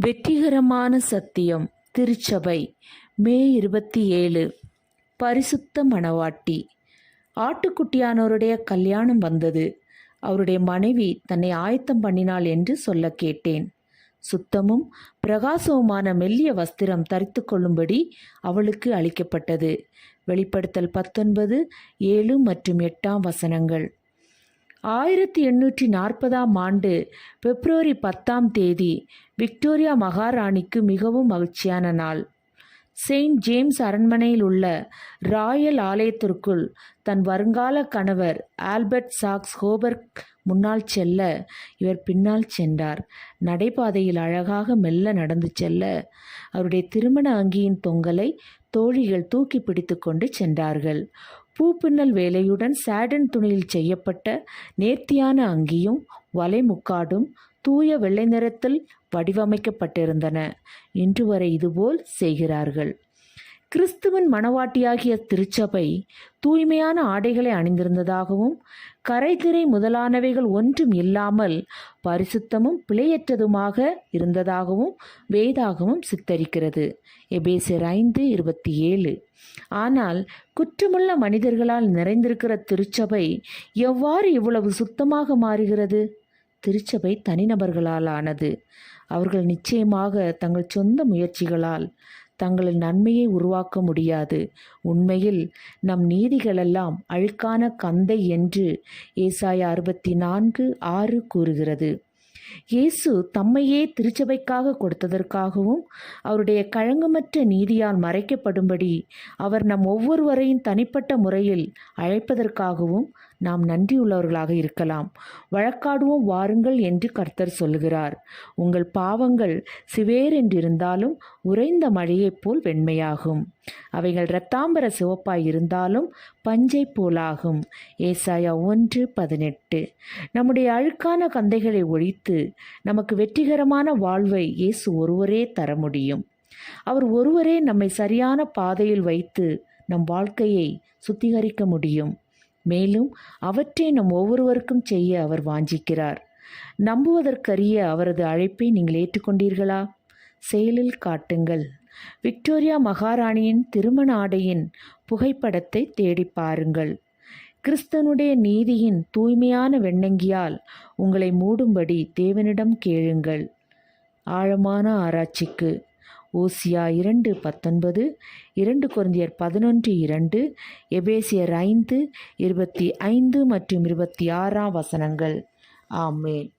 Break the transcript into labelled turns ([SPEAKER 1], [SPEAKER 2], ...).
[SPEAKER 1] வெற்றிகரமான சத்தியம் திருச்சபை. மே இருபத்தி ஏழு. பரிசுத்த மணவாட்டி. ஆட்டுக்குட்டியானவருடைய கல்யாணம் வந்தது. அவருடைய மனைவி தன்னை ஆயத்தம் பண்ணினாள் என்று சொல்ல கேட்டேன். சுத்தமும் பிரகாசவுமான மெல்லிய வஸ்திரம் தரித்து கொள்ளும்படி அவளுக்கு அளிக்கப்பட்டது. வெளிப்படுத்தல் பத்தொன்பது ஏழு மற்றும் எட்டாம் வசனங்கள். ஆயிரத்தி எண்ணூற்றி நாற்பதாம் ஆண்டு பிப்ரவரி பத்தாம் தேதி விக்டோரியா மகாராணிக்கு மிகவும் மகிழ்ச்சியான நாள். செயின்ட் ஜேம்ஸ் அரண்மனையில் உள்ள ராயல் ஆலயத்திற்குள் தன் வருங்கால கணவர் ஆல்பர்ட் சாக்ஸ் ஹோபர்க் முன்னால் செல்ல இவர் பின்னால் சென்றார். நடைபாதையில் அழகாக மெல்ல நடந்து செல்ல அவருடைய திருமண அங்கியின் தொங்கலை தோழிகள் தூக்கி பிடித்து கொண்டு சென்றார்கள். பூப்பின்னல் வேலையுடன் சாடன் துணியில் செய்யப்பட்ட நேர்த்தியான அங்கியும் வலைமுக்காடும் தூய வெள்ளை நிறத்தில் வடிவமைக்கப்பட்டிருந்தன. இன்று வரை இதுபோல் செய்கிறார்கள். கிறிஸ்துவின் மணவாட்டியாகிய திருச்சபை தூய்மையான ஆடைகளை அணிந்திருந்ததாகவும் கரைதிரை முதலானவைகள் ஒன்றும் இல்லாமல் பரிசுத்தமும் பிழையற்றதுமாக இருந்ததாகவும் வேதாகமும் சித்தரிக்கிறது. எபேசியர் ஐந்து இருபத்தி ஏழு. ஆனால் குற்றமுள்ள மனிதர்களால் நிறைந்திருக்கிற திருச்சபை எவ்வாறு இவ்வளவு சுத்தமாக மாறுகிறது? திருச்சபை தனிநபர்களால் ஆனது அவர்கள் நிச்சயமாக தங்கள் சொந்த முயற்சிகளால் தங்களின் நன்மையை உருவாக்க முடியாது. உண்மையில் நம் நீதிகளெல்லாம் அழுக்கான கந்தை என்று ஏசாய அறுபத்தி நான்கு ஆறு கூறுகிறது. இயேசு தம்மையே திருச்சபைக்காக கொடுத்ததற்காகவும் அவருடைய கழங்கமற்ற நீதியால் மறைக்கப்படும்படி அவர் நம் ஒவ்வொருவரையும் தனிப்பட்ட முறையில் அழைப்பதற்காகவும் நாம் நன்றியுள்ளவர்களாக இருக்கலாம். வழக்காடுவோம் வாருங்கள் என்று கர்த்தர் சொல்லுகிறார். உங்கள் பாவங்கள் சிவேர் என்றிருந்தாலும் உறைந்த மழையைப் போல் வெண்மையாகும். அவைகள் இரத்தாம்பர சிவப்பாய் இருந்தாலும் பஞ்சை போலாகும். ஏசாயா ஒன்று பதினெட்டு. நம்முடைய அழுக்கான கந்தைகளை ஒழித்து நமக்கு வெற்றிகரமான வாழ்வை இயேசு ஒருவரே தர முடியும். அவர் ஒருவரே நம்மை சரியான பாதையில் வைத்து நம் வாழ்க்கையை சுத்திகரிக்க முடியும். மேலும் அவற்றை நம் ஒவ்வொருவருக்கும் செய்ய அவர் வாஞ்சிக்கிறார். நம்புவதற்கரிய அவரது அழைப்பை நீங்கள் ஏற்றுக்கொண்டீர்களா? செயலில் காட்டுங்கள். விக்டோரியா மகாராணியின் திருமண ஆடையின் புகைப்படத்தை தேடி பாருங்கள். கிறிஸ்தனுடைய நீதியின் தூய்மையான வெண்ணங்கியால் உங்களை மூடும்படி தேவனிடம் கேளுங்கள். ஆழமான ஆராய்ச்சிக்கு ஓசியா இரண்டு பத்தொன்பது இரண்டு குருந்தியர் பதினொன்று இரண்டு எபேசியர் ஐந்து இருபத்தி ஐந்து மற்றும் இருபத்தி ஆறாம் வசனங்கள். ஆமேன்.